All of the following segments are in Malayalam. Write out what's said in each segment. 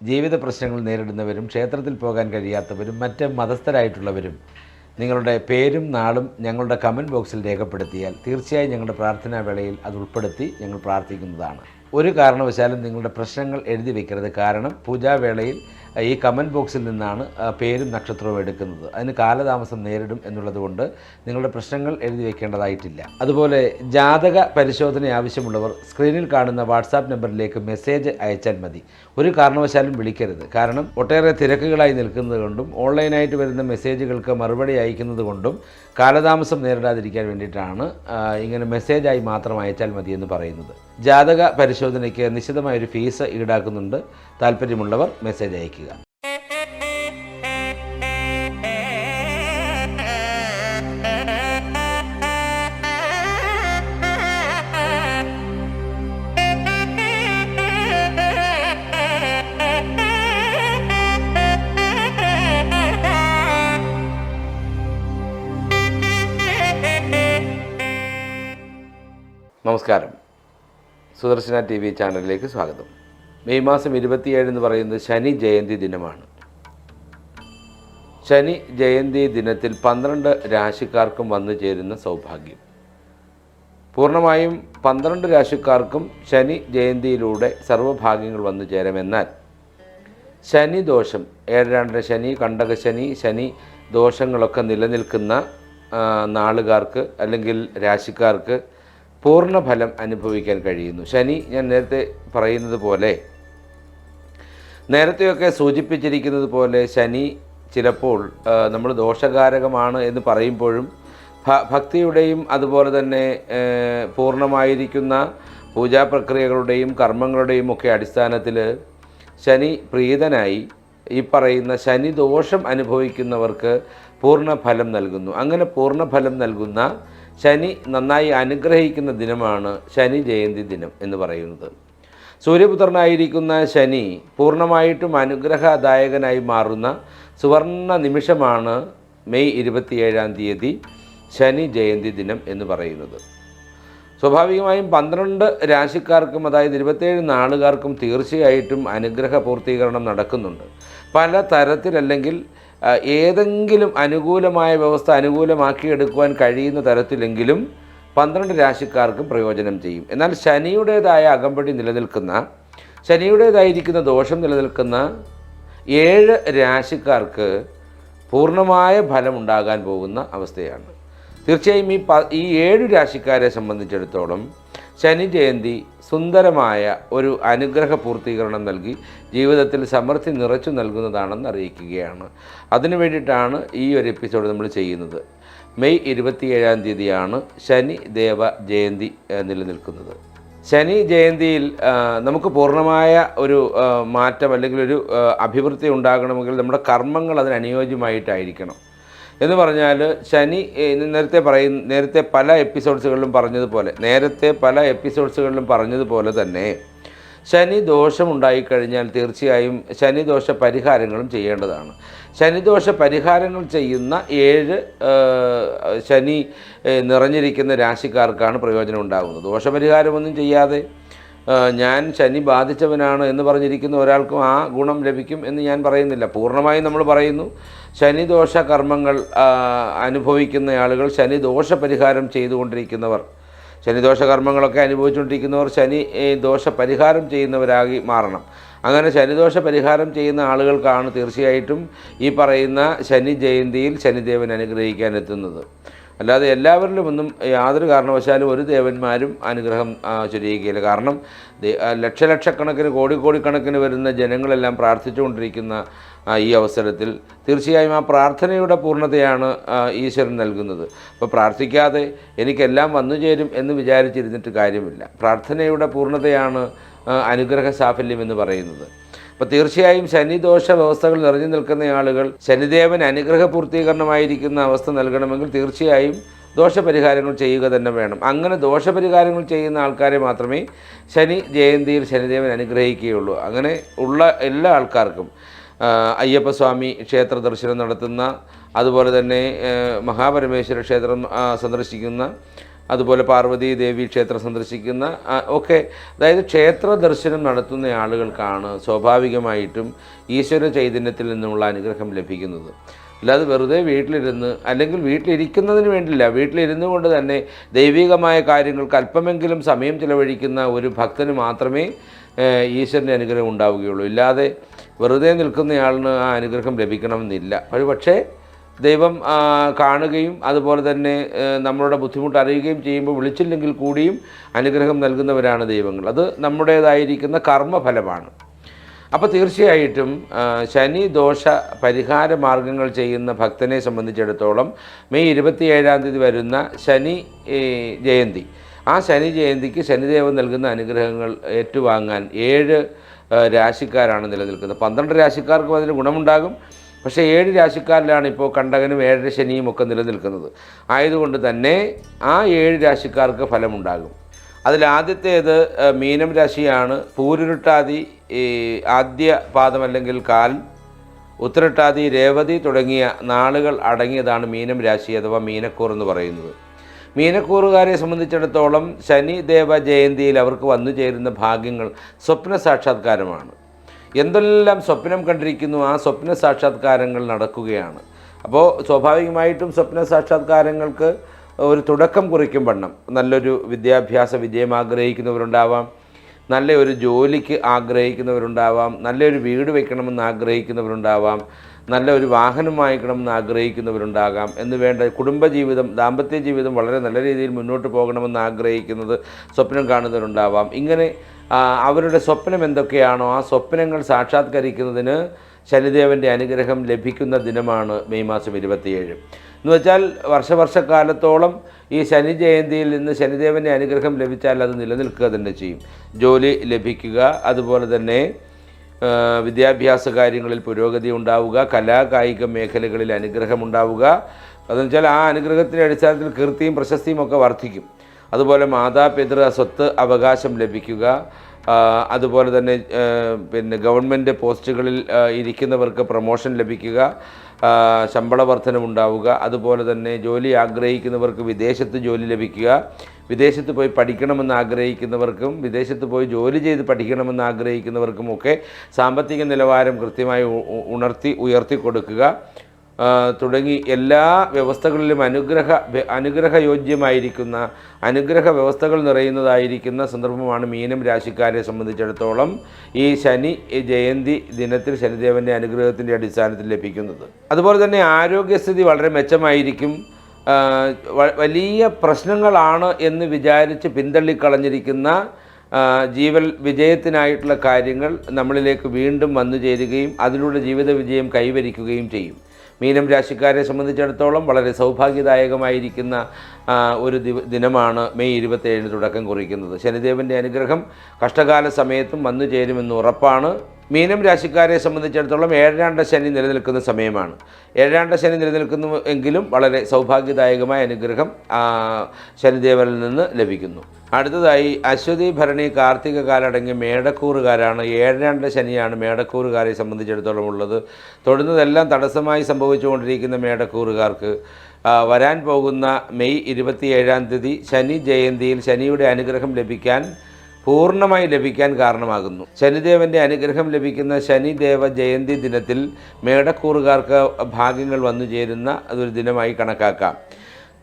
ജീവിത പ്രശ്നങ്ങൾ നേരിടുന്നവരും ക്ഷേത്രത്തിൽ പോകാൻ കഴിയാത്തവരും മറ്റ് മതസ്ഥരായിട്ടുള്ളവരും നിങ്ങളുടെ പേരും നാളും ഞങ്ങളുടെ കമന്റ് ബോക്സിൽ രേഖപ്പെടുത്തിയാൽ തീർച്ചയായും ഞങ്ങളുടെ പ്രാർത്ഥനാ വേളയിൽ അത് ഉൾപ്പെടുത്തി ഞങ്ങൾ പ്രാർത്ഥിക്കുന്നതാണ്. ഒരു കാരണവശാലും നിങ്ങളുടെ പ്രശ്നങ്ങൾ എഴുതി വയ്ക്കരുത് കാരണം പൂജാവേളയിൽ ഈ കമന്റ് ബോക്സിൽ നിന്നാണ് പേരും നക്ഷത്രവും എടുക്കുന്നത്. അതിന് കാലതാമസം നേരിടും എന്നുള്ളതുകൊണ്ട് നിങ്ങളുടെ പ്രശ്നങ്ങൾ എഴുതി വെക്കേണ്ടതായിട്ടില്ല. അതുപോലെ ജാതക പരിശോധന ആവശ്യമുള്ളവർ സ്ക്രീനിൽ കാണുന്ന വാട്സാപ്പ് നമ്പറിലേക്ക് മെസ്സേജ് അയച്ചാൽ മതി. ഒരു കാരണവശാലും വിളിക്കരുത്. കാരണം ഒട്ടേറെ തിരക്കുകളായി നിൽക്കുന്നത് കൊണ്ടും ഓൺലൈനായിട്ട് വരുന്ന മെസ്സേജുകൾക്ക് മറുപടി അയക്കുന്നത് കൊണ്ടും കാലതാമസം നേരിടാതിരിക്കാൻ വേണ്ടിയിട്ടാണ് ഇങ്ങനെ മെസ്സേജായി മാത്രം അയച്ചാൽ മതി എന്ന് പറയുന്നത്. ജാതക പരിശോധനയ്ക്ക് നിശ്ചിതമായൊരു ഫീസ് ഈടാക്കുന്നുണ്ട്. താല്പര്യമുള്ളവർ മെസ്സേജ് അയയ്ക്കുക. സുദർശന ടി വി ചാനലിലേക്ക് സ്വാഗതം. മെയ് മാസം ഇരുപത്തിയേഴ് എന്ന് പറയുന്നത് ശനി ജയന്തി ദിനമാണ്. ശനി ജയന്തി ദിനത്തിൽ പന്ത്രണ്ട് രാശിക്കാർക്കും വന്നു ചേരുന്ന സൗഭാഗ്യം. പൂർണമായും പന്ത്രണ്ട് രാശിക്കാർക്കും ശനി ജയന്തിയിലൂടെ സർവഭാഗ്യങ്ങൾ വന്നു ചേരുമെന്നാൽ ശനി ദോഷം ഏഴാണ്ടര ശനി കണ്ടക ശനി ദോഷങ്ങളൊക്കെ നിലനിൽക്കുന്ന നാളുകാർക്ക് അല്ലെങ്കിൽ രാശിക്കാർക്ക് പൂർണ ഫലം അനുഭവിക്കാൻ കഴിയുന്നു. ശനി ഞാൻ നേരത്തെ പറയുന്നത് പോലെ നേരത്തെയൊക്കെ സൂചിപ്പിച്ചിരിക്കുന്നത് പോലെ ശനി ചിലപ്പോൾ നമ്മൾ ദോഷകാരകമാണ് എന്ന് പറയുമ്പോഴും ഭക്തിയുടെയും അതുപോലെ തന്നെ പൂർണമായിരിക്കുന്ന പൂജാ പ്രക്രിയകളുടെയും കർമ്മങ്ങളുടെയും ഒക്കെ അടിസ്ഥാനത്തിൽ ശനി പ്രീതനായി ഈ പറയുന്ന ശനി ദോഷം അനുഭവിക്കുന്നവർക്ക് പൂർണ ഫലം നൽകുന്നു. അങ്ങനെ പൂർണ ഫലം നൽകുന്ന ശനി നന്നായി അനുഗ്രഹിക്കുന്ന ദിനമാണ് ശനി ജയന്തി ദിനം എന്ന് പറയുന്നത്. സൂര്യപുത്രനായിരിക്കുന്ന ശനി പൂർണമായിട്ടും അനുഗ്രഹദായകനായി മാറുന്ന സുവർണ നിമിഷമാണ് മെയ് ഇരുപത്തിയേഴാം തീയതി ശനി ജയന്തി ദിനം എന്ന് പറയുന്നത്. സ്വാഭാവികമായും പന്ത്രണ്ട് രാശിക്കാർക്കും അതായത് ഇരുപത്തേഴ് നാളുകാർക്കും തീർച്ചയായിട്ടും അനുഗ്രഹ പൂർത്തീകരണം നടക്കുന്നുണ്ട്. പല തരത്തിലല്ലെങ്കിൽ ഏതെങ്കിലും അനുകൂലമായ വ്യവസ്ഥ അനുകൂലമാക്കിയെടുക്കുവാൻ കഴിയുന്ന തരത്തിലെങ്കിലും പന്ത്രണ്ട് രാശിക്കാർക്കും പ്രയോജനം ചെയ്യും. എന്നാൽ ശനിയുടേതായ അകമ്പടി നിലനിൽക്കുന്ന ശനിയുടേതായിരിക്കുന്ന ദോഷം നിലനിൽക്കുന്ന ഏഴ് രാശിക്കാർക്ക് പൂർണമായ ഫലം ഉണ്ടാകാൻ പോകുന്ന അവസ്ഥയാണ്. തീർച്ചയായും ഈ പ ഈ ഏഴ് രാശിക്കാരെ സംബന്ധിച്ചിടത്തോളം ശനി ജയന്തി സുന്ദരമായ ഒരു അനുഗ്രഹ പൂർത്തീകരണം നൽകി ജീവിതത്തിൽ സമൃദ്ധി നിറച്ചു നൽകുന്നതാണെന്ന് അറിയിക്കുകയാണ്. അതിനു വേണ്ടിയിട്ടാണ് ഈ ഒരു എപ്പിസോഡ് നമ്മൾ ചെയ്യുന്നത്. മെയ് ഇരുപത്തിയേഴാം തീയതിയാണ് ശനി ദേവ ജയന്തി നിലനിൽക്കുന്നത്. ശനി ജയന്തിയിൽ നമുക്ക് പൂർണമായ ഒരു മാറ്റം അല്ലെങ്കിൽ ഒരു അഭിവൃദ്ധി ഉണ്ടാകണമെങ്കിൽ നമ്മുടെ കർമ്മങ്ങൾ അതിന് അനുയോജ്യമായിട്ടായിരിക്കണം. എന്ന് പറഞ്ഞാൽ ശനി നേരത്തെ പറയും നേരത്തെ പല എപ്പിസോഡ്സുകളിലും പറഞ്ഞതുപോലെ നേരത്തെ പല എപ്പിസോഡ്സുകളിലും പറഞ്ഞതുപോലെ തന്നെ ശനി ദോഷം ഉണ്ടായിക്കഴിഞ്ഞാൽ തീർച്ചയായും ശനിദോഷ പരിഹാരങ്ങളും ചെയ്യേണ്ടതാണ്. ശനിദോഷ പരിഹാരങ്ങൾ ചെയ്യുന്ന ഏഴ് ശനി നിറഞ്ഞിരിക്കുന്ന രാശിക്കാർക്കാണ് പ്രയോജനം ഉണ്ടാകുന്നത്. ദോഷപരിഹാരമൊന്നും ചെയ്യാതെ ഞാൻ ശനി ബാധിച്ചവനാണ് എന്ന് പറഞ്ഞിരിക്കുന്ന ഒരാൾക്കും ആ ഗുണം ലഭിക്കും എന്ന് ഞാൻ പറയുന്നില്ല. പൂർണമായും നമ്മൾ പറയുന്നു ശനിദോഷ കർമ്മങ്ങൾ അനുഭവിക്കുന്ന ആളുകൾ ശനിദോഷ പരിഹാരം ചെയ്തുകൊണ്ടിരിക്കുന്നവർ. ശനിദോഷ കർമ്മങ്ങളൊക്കെ അനുഭവിച്ചുകൊണ്ടിരിക്കുന്നവർ ശനി ദോഷ പരിഹാരം ചെയ്യുന്നവരാകി മാറണം. അങ്ങനെ ശനിദോഷ പരിഹാരം ചെയ്യുന്ന ആളുകൾക്കാണ് തീർച്ചയായിട്ടും ഈ പറയുന്ന ശനി ജയന്തിയിൽ ശനിദേവൻ അനുഗ്രഹിക്കാൻ എത്തുന്നത്. അല്ലാതെ എല്ലാവരിലും ഒന്നും യാതൊരു കാരണവശാലും ഒരു ദേവന്മാരും അനുഗ്രഹം ചൊരിയുകയില്ല. കാരണം ലക്ഷലക്ഷക്കണക്കിന് കോടി കോടിക്കണക്കിന് വരുന്ന ജനങ്ങളെല്ലാം പ്രാർത്ഥിച്ചുകൊണ്ടിരിക്കുന്ന ഈ അവസരത്തിൽ തീർച്ചയായും ആ പ്രാർത്ഥനയുടെ പൂർണതയാണ് ഈശ്വരൻ നൽകുന്നത്. അപ്പോൾ പ്രാർത്ഥിക്കാതെ എനിക്കെല്ലാം വന്നു ചേരും എന്ന് വിചാരിച്ചിരുന്നിട്ട് കാര്യമില്ല. പ്രാർത്ഥനയുടെ പൂർണതയാണ് അനുഗ്രഹ സാഫല്യം എന്ന് പറയുന്നത്. അപ്പോൾ തീർച്ചയായും ശനിദോഷ വ്യവസ്ഥകൾ നിറഞ്ഞു നിൽക്കുന്ന ആളുകൾ ശനിദേവൻ അനുഗ്രഹ പൂർത്തീകരണമായിരിക്കുന്ന അവസ്ഥ നൽകണമെങ്കിൽ തീർച്ചയായും ദോഷപരിഹാരങ്ങൾ ചെയ്യുക തന്നെ വേണം. അങ്ങനെ ദോഷപരിഹാരങ്ങൾ ചെയ്യുന്ന ആൾക്കാരെ മാത്രമേ ശനി ജയന്തിയിൽ ശനിദേവൻ അനുഗ്രഹിക്കുകയുള്ളൂ. അങ്ങനെ ഉള്ള എല്ലാ ആൾക്കാർക്കും അയ്യപ്പസ്വാമി ക്ഷേത്ര ദർശനം നടത്തുന്ന അതുപോലെ തന്നെ മഹാപരമേശ്വര ക്ഷേത്രം സന്ദർശിക്കുന്ന അതുപോലെ പാർവതി ദേവി ക്ഷേത്രം സന്ദർശിക്കുന്ന ഒക്കെ അതായത് ക്ഷേത്ര ദർശനം നടത്തുന്ന ആളുകൾക്കാണ് സ്വാഭാവികമായിട്ടും ഈശ്വര ചൈതന്യത്തിൽ നിന്നുള്ള അനുഗ്രഹം ലഭിക്കുന്നത്. അല്ലാതെ വെറുതെ വീട്ടിലിരുന്ന് അല്ലെങ്കിൽ വീട്ടിലിരിക്കുന്നതിന് വേണ്ടിയില്ല വീട്ടിലിരുന്നു കൊണ്ട് തന്നെ ദൈവികമായ കാര്യങ്ങൾക്ക് അല്പമെങ്കിലും സമയം ചിലവഴിക്കുന്ന ഒരു ഭക്തന് മാത്രമേ ഈശ്വരന്റെ അനുഗ്രഹം ഉണ്ടാവുകയുള്ളൂ. ഇല്ലാതെ വെറുതെ നിൽക്കുന്നയാളിന് ആ അനുഗ്രഹം ലഭിക്കണമെന്നില്ല. ഒരു പക്ഷേ ദൈവം കാണുകയും അതുപോലെ തന്നെ നമ്മളുടെ ബുദ്ധിമുട്ട് അറിയുകയും ചെയ്യുമ്പോൾ വിളിച്ചില്ലെങ്കിൽ കൂടിയും അനുഗ്രഹം നൽകുന്നവരാണ് ദൈവങ്ങൾ. അത് നമ്മുടേതായിരിക്കുന്ന കർമ്മഫലമാണ്. അപ്പോൾ തീർച്ചയായിട്ടും ശനി ദോഷ പരിഹാര മാർഗങ്ങൾ ചെയ്യുന്ന ഭക്തനെ സംബന്ധിച്ചിടത്തോളം മെയ് ഇരുപത്തിയേഴാം തീയതി വരുന്ന ശനി ജയന്തി. ആ ശനി ജയന്തിക്ക് ശനിദേവൻ നൽകുന്ന അനുഗ്രഹങ്ങൾ ഏറ്റുവാങ്ങാൻ ഏഴ് രാശിക്കാരാണ് നിലനിൽക്കുന്നത്. പന്ത്രണ്ട് രാശിക്കാർക്കും അതിന് ഗുണമുണ്ടാകും. പക്ഷേ ഏഴ് രാശിക്കാരിലാണ് ഇപ്പോൾ കണ്ടകനും ഏഴര ശനിയും ഒക്കെ നിലനിൽക്കുന്നത്. ആയതുകൊണ്ട് തന്നെ ആ ഏഴ് രാശിക്കാർക്ക് ഫലമുണ്ടാകും. അതിൽ ആദ്യത്തേത് മീനം രാശിയാണ്. പൂരുരുട്ടാതി ആദ്യ പാദം അല്ലെങ്കിൽ കാൽ ഉത്തരട്ടാതി രേവതി തുടങ്ങിയ നാളുകൾ അടങ്ങിയതാണ് മീനം രാശി അഥവാ മീനക്കൂർ എന്ന് പറയുന്നത്. മീനക്കൂറുകാരെ സംബന്ധിച്ചിടത്തോളം ശനിദേവ ജയന്തിയിൽ അവർക്ക് വന്നു ചേരുന്ന ഭാഗ്യങ്ങൾ സ്വപ്ന സാക്ഷാത്കാരമാണ്. എന്തെല്ലാം സ്വപ്നം കണ്ടിരിക്കുന്നു ആ സ്വപ്ന സാക്ഷാത്കാരങ്ങൾ നടക്കുകയാണ്. അപ്പോൾ സ്വാഭാവികമായിട്ടും സ്വപ്ന സാക്ഷാത്കാരങ്ങൾക്ക് ഒരു തുടക്കം കുറിക്കും വണ്ണം. നല്ലൊരു വിദ്യാഭ്യാസ വിജയം ആഗ്രഹിക്കുന്നവരുണ്ടാവാം. നല്ല ഒരു ജോലിക്ക് ആഗ്രഹിക്കുന്നവരുണ്ടാവാം. നല്ലൊരു വീട് വയ്ക്കണമെന്ന് ആഗ്രഹിക്കുന്നവരുണ്ടാവാം. നല്ല ഒരു വാഹനം വാങ്ങിക്കണമെന്ന് ആഗ്രഹിക്കുന്നവരുണ്ടാകാം എന്ന് വേണ്ട കുടുംബജീവിതം ദാമ്പത്യ ജീവിതം വളരെ നല്ല രീതിയിൽ മുന്നോട്ട് പോകണമെന്ന് ആഗ്രഹിക്കുന്നത് സ്വപ്നം കാണുന്നവരുണ്ടാവാം. ഇങ്ങനെ അവരുടെ സ്വപ്നം എന്തൊക്കെയാണോ ആ സ്വപ്നങ്ങൾ സാക്ഷാത്കരിക്കുന്നതിന് ശനിദേവന്റെ അനുഗ്രഹം ലഭിക്കുന്ന ദിനമാണ് മെയ് മാസം ഇരുപത്തിയേഴ്. എന്ന് വെച്ചാൽ വർഷവർഷക്കാലത്തോളം ഈ ശനി ജയന്തിയിൽ നിന്ന് ശനിദേവന്റെ അനുഗ്രഹം ലഭിച്ചാൽ അത് നിലനിൽക്കുക തന്നെ ചെയ്യും. ജോലി ലഭിക്കുക അതുപോലെ തന്നെ വിദ്യാഭ്യാസ കാര്യങ്ങളിൽ പുരോഗതി ഉണ്ടാവുക കലാകായിക മേഖലകളിൽ അനുഗ്രഹം ഉണ്ടാവുക. അതെന്ന് വെച്ചാൽ ആ അനുഗ്രഹത്തിന്റെ അടിസ്ഥാനത്തിൽ കീർത്തിയും പ്രശസ്തിയും ഒക്കെ വർദ്ധിക്കും. അതുപോലെ മാതാപിതൃ സ്വത്ത് അവകാശം ലഭിക്കുക അതുപോലെ തന്നെ പിന്നെ ഗവൺമെന്റ് പോസ്റ്റുകളിൽ ഇരിക്കുന്നവർക്ക് പ്രൊമോഷൻ ലഭിക്കുക ശമ്പള വർധനമുണ്ടാവുക അതുപോലെ തന്നെ ജോലി ആഗ്രഹിക്കുന്നവർക്ക് വിദേശത്ത് ജോലി ലഭിക്കുക വിദേശത്ത് പോയി പഠിക്കണമെന്ന് ആഗ്രഹിക്കുന്നവർക്കും വിദേശത്ത് പോയി ജോലി ചെയ്ത് പഠിക്കണമെന്ന് ആഗ്രഹിക്കുന്നവർക്കുമൊക്കെ സാമ്പത്തിക നിലവാരം കൃത്യമായി ഉണർത്തി ഉയർത്തി കൊടുക്കുക. തുടങ്ങി എല്ലാ വ്യവസ്ഥകളിലും അനുഗ്രഹ അനുഗ്രഹയോഗ്യമായിരിക്കുന്ന അനുഗ്രഹ വ്യവസ്ഥകൾ നിറയുന്നതായിരിക്കുന്ന സന്ദർഭമാണ് മീനം രാശിക്കാരെ സംബന്ധിച്ചിടത്തോളം ഈ ശനി ജയന്തി ദിനത്തിൽ ശനിദേവന്റെ അനുഗ്രഹത്തിന്റെ അടിസ്ഥാനത്തിൽ ലഭിക്കുന്നത്. അതുപോലെ തന്നെ ആരോഗ്യസ്ഥിതി വളരെ മെച്ചമായിരിക്കും. വലിയ പ്രശ്നങ്ങളാണ് എന്ന് വിചാരിച്ച് പിന്തള്ളിക്കളഞ്ഞിരിക്കുന്ന ജീവൽ വിജയത്തിനായിട്ടുള്ള കാര്യങ്ങൾ നമ്മളിലേക്ക് വീണ്ടും വന്നു ചേരുകയും അതിലൂടെ ജീവിത വിജയം കൈവരിക്കുകയും ചെയ്യും. മീനം രാശിക്കാരെ സംബന്ധിച്ചിടത്തോളം വളരെ സൗഭാഗ്യദായകമായിരിക്കുന്ന ഒരു ദിനമാണ് മെയ് ഇരുപത്തേഴിന് തുടക്കം കുറിക്കുന്നത്. ശനിദേവന്റെ അനുഗ്രഹം കഷ്ടകാല സമയത്തും വന്നു ചേരുമെന്ന് ഉറപ്പാണ്. മീനം രാശിക്കാരെ സംബന്ധിച്ചിടത്തോളം ഏഴാണ്ട ശനി നിലനിൽക്കുന്ന സമയമാണ്. ഏഴാണ്ട ശനി നിലനിൽക്കുന്നു എങ്കിലും വളരെ സൗഭാഗ്യദായകമായ അനുഗ്രഹം ശനിദേവനിൽ നിന്ന് ലഭിക്കുന്നു. അടുത്തതായി അശ്വതി ഭരണി കാർത്തിക കാലടങ്ങിയ മേടക്കൂറുകാരാണ് ഏഴാണ്ട ശനിയാണ് മേടക്കൂറുകാരെ സംബന്ധിച്ചിടത്തോളം ഉള്ളത്. തൊടുന്നതെല്ലാം തടസ്സമായി സംഭവിച്ചുകൊണ്ടിരിക്കുന്ന മേടക്കൂറുകാർക്ക് വരാൻ പോകുന്ന മെയ് ഇരുപത്തിയേഴാം തീയതി ശനി ജയന്തിയിൽ ശനിയുടെ അനുഗ്രഹം ലഭിക്കാൻ പൂർണമായി ലഭിക്കാൻ കാരണമാകുന്നു. ശനിദേവന്റെ അനുഗ്രഹം ലഭിക്കുന്ന ശനിദേവ ജയന്തി ദിനത്തിൽ മേടക്കൂറുകാർക്ക് ഭാഗ്യങ്ങൾ വന്നു ചേരുന്ന അതൊരു ദിനമായി കണക്കാക്കാം.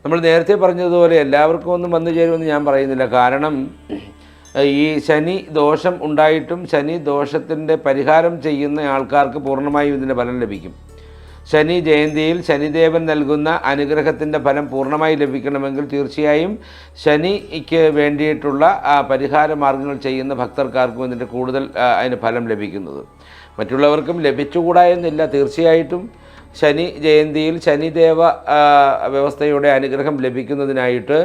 നമ്മൾ നേരത്തെ പറഞ്ഞതുപോലെ എല്ലാവർക്കും ഒന്നും വന്നു ചേരുമെന്ന് ഞാൻ പറയുന്നില്ല. കാരണം ഈ ശനി ദോഷം ഉണ്ടായിട്ടും ശനി ദോഷത്തിന്റെ പരിഹാരം ചെയ്യുന്ന ആൾക്കാർക്ക് പൂർണമായും ഇതിന്റെ ഫലം ലഭിക്കും. ശനി ജയന്തിയിൽ ശനിദേവൻ നൽകുന്ന അനുഗ്രഹത്തിന്റെ ഫലം പൂർണമായി ലഭിക്കണമെങ്കിൽ തീർച്ചയായും ശനിക്ക് വേണ്ടിയിട്ടുള്ള പരിഹാര മാർഗങ്ങൾ ചെയ്യുന്ന ഭക്തർക്കാർക്കും ഇതിന്റെ കൂടുതൽ അതിന് ഫലം ലഭിക്കുന്നത്. മറ്റുള്ളവർക്കും ലഭിച്ചുകൂടാ എന്നില്ല. തീർച്ചയായിട്ടും ശനി ജയന്തിയിൽ ശനിദേവ വ്യവസ്ഥയുടെ അനുഗ്രഹം ലഭിക്കുന്നതിനായിട്ട്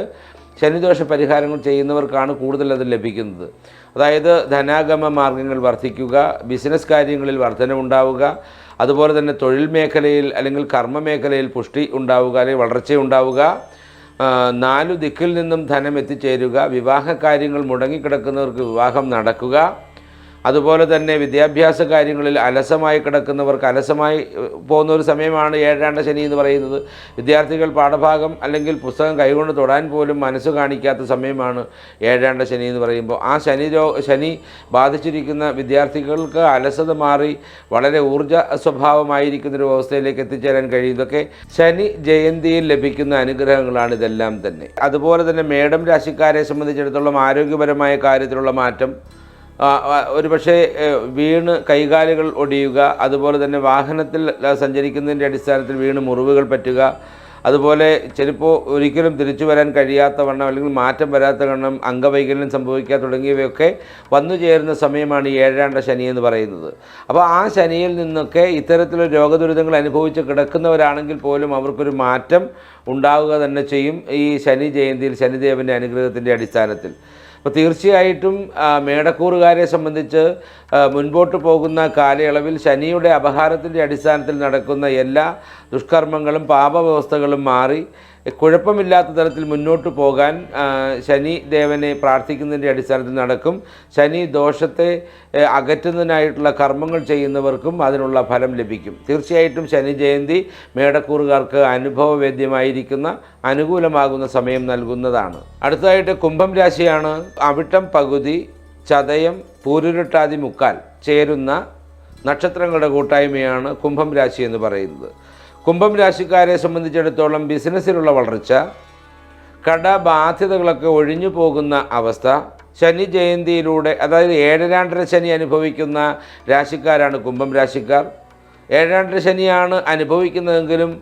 ശനിദോഷ പരിഹാരങ്ങൾ ചെയ്യുന്നവർക്കാണ് കൂടുതൽ അത് ലഭിക്കുന്നത്. അതായത് ധനാഗമ മാർഗങ്ങൾ വർദ്ധിക്കുക ബിസിനസ് കാര്യങ്ങളിൽ വർധനവുണ്ടാവുക അതുപോലെ തന്നെ തൊഴിൽ മേഖലയിൽ അല്ലെങ്കിൽ കർമ്മ മേഖലയിൽ പുഷ്ടി ഉണ്ടാവുക അല്ലെങ്കിൽ വളർച്ച ഉണ്ടാവുക നാലു ദിക്കിൽ നിന്നും ധനം എത്തിച്ചേരുക വിവാഹ കാര്യങ്ങൾ മുടങ്ങിക്കിടക്കുന്നവർക്ക് വിവാഹം നടക്കുക അതുപോലെ തന്നെ വിദ്യാഭ്യാസ കാര്യങ്ങളിൽ അലസമായി കിടക്കുന്നവർക്ക് അലസമായി പോകുന്ന ഒരു സമയമാണ് ഏഴാണ്ട ശനി എന്ന് പറയുന്നത്. വിദ്യാർത്ഥികൾ പാഠഭാഗം അല്ലെങ്കിൽ പുസ്തകം കൈകൊണ്ട് തൊടാൻ പോലും മനസ്സ് കാണിക്കാത്ത സമയമാണ് ഏഴാണ്ട ശനി എന്ന് പറയുമ്പോൾ. ആ ശനി രോ ശനി ബാധിച്ചിരിക്കുന്ന വിദ്യാർത്ഥികൾക്ക് അലസത മാറി വളരെ ഊർജ സ്വഭാവമായിരിക്കുന്ന ഒരു അവസ്ഥയിലേക്ക് എത്തിച്ചേരാൻ കഴിയും. ഇതൊക്കെ ശനി ജയന്തിയിൽ ലഭിക്കുന്ന അനുഗ്രഹങ്ങളാണ് ഇതെല്ലാം തന്നെ. അതുപോലെ തന്നെ മേഡം രാശിക്കാരെ സംബന്ധിച്ചിടത്തോളം ആരോഗ്യപരമായ കാര്യത്തിലുള്ള മാറ്റം ഒരു പക്ഷേ വീണ് കൈകാലുകൾ ഒടിയുക അതുപോലെ തന്നെ വാഹനത്തിൽ സഞ്ചരിക്കുന്നതിന്റെ അടിസ്ഥാനത്തിൽ വീണ് മുറിവുകൾ പറ്റുക അതുപോലെ ചിലപ്പോൾ ഒരിക്കലും തിരിച്ചു വരാൻ കഴിയാത്ത വണ്ണം അല്ലെങ്കിൽ മാറ്റം വരാത്ത വണ്ണം അംഗവൈകല്യം സംഭവിക്കുക തുടങ്ങിയവയൊക്കെ വന്നു ചേരുന്ന സമയമാണ് ഏഴാണ്ട ശനി എന്ന് പറയുന്നത്. അപ്പോൾ ആ ശനിയിൽ നിന്നൊക്കെ ഇത്തരത്തിലുള്ള രോഗദുരിതങ്ങൾ അനുഭവിച്ച് കിടക്കുന്നവരാണെങ്കിൽ പോലും അവർക്കൊരു മാറ്റം ഉണ്ടാവുക തന്നെ ചെയ്യും ഈ ശനി ജയന്തിയിൽ ശനിദേവന്റെ അനുഗ്രഹത്തിന്റെ അടിസ്ഥാനത്തിൽ. അപ്പോൾ തീർച്ചയായിട്ടും മേടക്കൂറുകാരെ സംബന്ധിച്ച് മുൻപോട്ട് പോകുന്ന കാലയളവിൽ ശനിയുടെ അപഹാരത്തിന്റെ അടിസ്ഥാനത്തിൽ നടക്കുന്ന എല്ലാ ദുഷ്കർമ്മങ്ങളും പാപവ്യവസ്ഥകളും മാറി കുഴപ്പമില്ലാത്ത തരത്തിൽ മുന്നോട്ട് പോകാൻ ശനി ദേവനെ പ്രാർത്ഥിക്കുന്നതിന്റെ അടിസ്ഥാനത്തിൽ നടക്കും. ശനി ദോഷത്തെ അകറ്റുന്നതിനായിട്ടുള്ള കർമ്മങ്ങൾ ചെയ്യുന്നവർക്കും അതിനുള്ള ഫലം ലഭിക്കും. തീർച്ചയായിട്ടും ശനി ജയന്തി മേടക്കൂറുകാർക്ക് അനുഭവവേദ്യമായിരിക്കുന്ന അനുകൂലമാകുന്ന സമയം നൽകുന്നതാണ്. അടുത്തതായിട്ട് കുംഭം രാശിയാണ്. അവിട്ടം പകുതി ചതയം പൂരുരുട്ടാതി മുക്കാൽ ചേരുന്ന നക്ഷത്രങ്ങളുടെ കൂട്ടായ്മയാണ് കുംഭം രാശി എന്ന് പറയുന്നത്. കുംഭം രാശിക്കാരെ സംബന്ധിച്ചിടത്തോളം ബിസിനസ്സിലുള്ള വളർച്ച കടബാധ്യതകളൊക്കെ ഒഴിഞ്ഞു പോകുന്ന അവസ്ഥ ശനി ജയന്തിയിലൂടെ അതായത് ഏഴരാണ്ടര ശനി അനുഭവിക്കുന്ന രാശിക്കാരാണ് കുംഭം രാശിക്കാർ. ഏഴാണ്ടര ശനിയാണ് അനുഭവിക്കുന്നതെങ്കിലും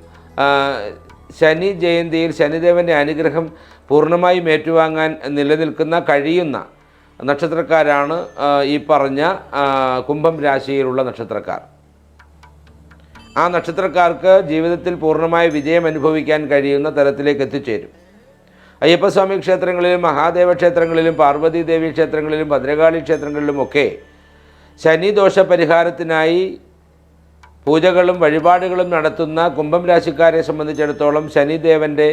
ശനി ജയന്തിയിൽ ശനിദേവന്റെ അനുഗ്രഹം പൂർണമായും ഏറ്റുവാങ്ങാൻ നിലനിൽക്കുന്ന കഴിയുന്ന നക്ഷത്രക്കാരാണ് ഈ പറഞ്ഞ കുംഭം രാശിയിലുള്ള നക്ഷത്രക്കാർ. ആ നക്ഷത്രക്കാർക്ക് ജീവിതത്തിൽ പൂർണമായ വിജയം അനുഭവിക്കാൻ കഴിയുന്ന തരത്തിലേക്ക് എത്തിച്ചേരും. അയ്യപ്പസ്വാമി ക്ഷേത്രങ്ങളിലും മഹാദേവ ക്ഷേത്രങ്ങളിലും പാർവതി ദേവി ക്ഷേത്രങ്ങളിലും ഭദ്രകാളി ക്ഷേത്രങ്ങളിലുമൊക്കെ ശനിദോഷ പരിഹാരത്തിനായി പൂജകളും വഴിപാടുകളും നടത്തുന്ന കുംഭം രാശിക്കാരെ സംബന്ധിച്ചിടത്തോളം ശനിദേവന്റെ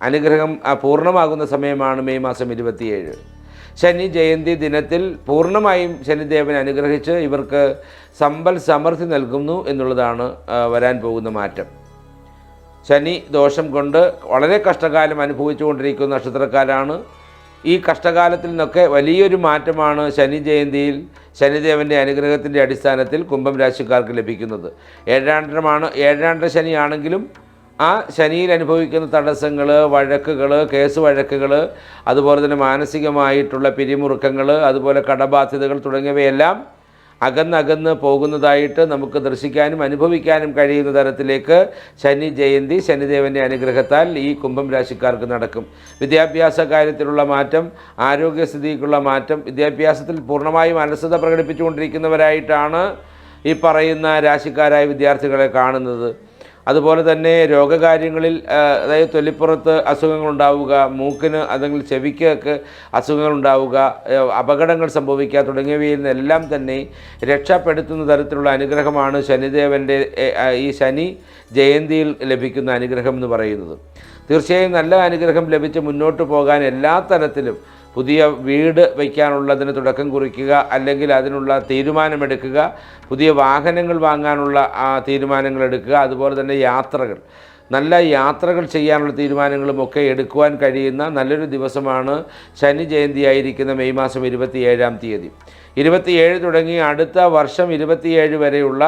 അനുഗ്രഹം പൂർണമാകുന്ന സമയമാണ് മെയ് മാസം ഇരുപത്തിയേഴ്. ശനി ജയന്തി ദിനത്തിൽ പൂർണമായും ശനിദേവൻ അനുഗ്രഹിച്ച് ഇവർക്ക് സമ്പൽ സമൃദ്ധി നൽകുന്നു എന്നുള്ളതാണ് വരാൻ പോകുന്ന മാറ്റം. ശനി ദോഷം കൊണ്ട് വളരെ കഷ്ടകാലം അനുഭവിച്ചുകൊണ്ടിരിക്കുന്ന നക്ഷത്രക്കാരാണ്. ഈ കഷ്ടകാലത്തിൽ നിന്നൊക്കെ വലിയൊരു മാറ്റമാണ് ശനി ജയന്തിയിൽ ശനിദേവന്റെ അനുഗ്രഹത്തിന്റെ അടിസ്ഥാനത്തിൽ കുംഭം രാശിക്കാർക്ക് ലഭിക്കുന്നത്. ഏഴാണ്ടരമാണ് ഏഴാണ്ടര ശനിയാണെങ്കിലും ആ ശനിയിൽ അനുഭവിക്കുന്ന തടസ്സങ്ങൾ വഴക്കുകൾ കേസ് വഴക്കുകൾ അതുപോലെ തന്നെ മാനസികമായിട്ടുള്ള പിരിമുറുക്കങ്ങൾ അതുപോലെ കടബാധ്യതകൾ തുടങ്ങിയവയെല്ലാം അകന്നകന്ന് പോകുന്നതായിട്ട് നമുക്ക് ദർശിക്കാനും അനുഭവിക്കാനും കഴിയുന്ന തരത്തിലേക്ക് ശനി ജയന്തി ശനിദേവന്റെ അനുഗ്രഹത്താൽ ഈ കുംഭം രാശിക്കാർക്ക് നടക്കും. വിദ്യാഭ്യാസ കാര്യത്തിലുള്ള മാറ്റം ആരോഗ്യസ്ഥിതിക്കുള്ള മാറ്റം വിദ്യാഭ്യാസത്തിൽ പൂർണമായും അലസത പ്രകടിപ്പിച്ചുകൊണ്ടിരിക്കുന്നവരായിട്ടാണ് ഈ പറയുന്ന രാശിക്കാരായ വിദ്യാർത്ഥികളെ കാണുന്നത്. അതുപോലെ തന്നെ രോഗകാര്യങ്ങളിൽ അതായത് തൊലിപ്പുറത്ത് അസുഖങ്ങൾ ഉണ്ടാവുക മൂക്കിന് അല്ലെങ്കിൽ ചെവിക്കൊക്കെ ഏ, അപകടങ്ങൾ സംഭവിക്കുക തുടങ്ങിയവയിൽ നിന്നെല്ലാം തന്നെ രക്ഷപ്പെടുത്തുന്ന തരത്തിലുള്ള അനുഗ്രഹമാണ് ശനിദേവന്റെ ഈ ശനി ജയന്തിയിൽ ലഭിക്കുന്ന അനുഗ്രഹം എന്ന് പറയുന്നത്. തീർച്ചയായും നല്ല അനുഗ്രഹം ലഭിച്ച് മുന്നോട്ട് പോകാൻ എല്ലാ തരത്തിലും പുതിയ വീട് വയ്ക്കാനുള്ളതിന് തുടക്കം കുറിക്കുക അല്ലെങ്കിൽ അതിനുള്ള തീരുമാനമെടുക്കുക പുതിയ വാഹനങ്ങൾ വാങ്ങാനുള്ള തീരുമാനങ്ങൾ എടുക്കുക അതുപോലെ തന്നെ യാത്രകൾ. നല്ല യാത്രകൾ ചെയ്യാനുള്ള തീരുമാനങ്ങളും ഒക്കെ എടുക്കുവാൻ കഴിയുന്ന നല്ലൊരു ദിവസമാണ് ശനി ജയന്തി ആയിരിക്കുന്ന മെയ് മാസം ഇരുപത്തിയേഴാം തീയതി. ഇരുപത്തിയേഴ് തുടങ്ങി അടുത്ത വർഷം ഇരുപത്തിയേഴ് വരെയുള്ള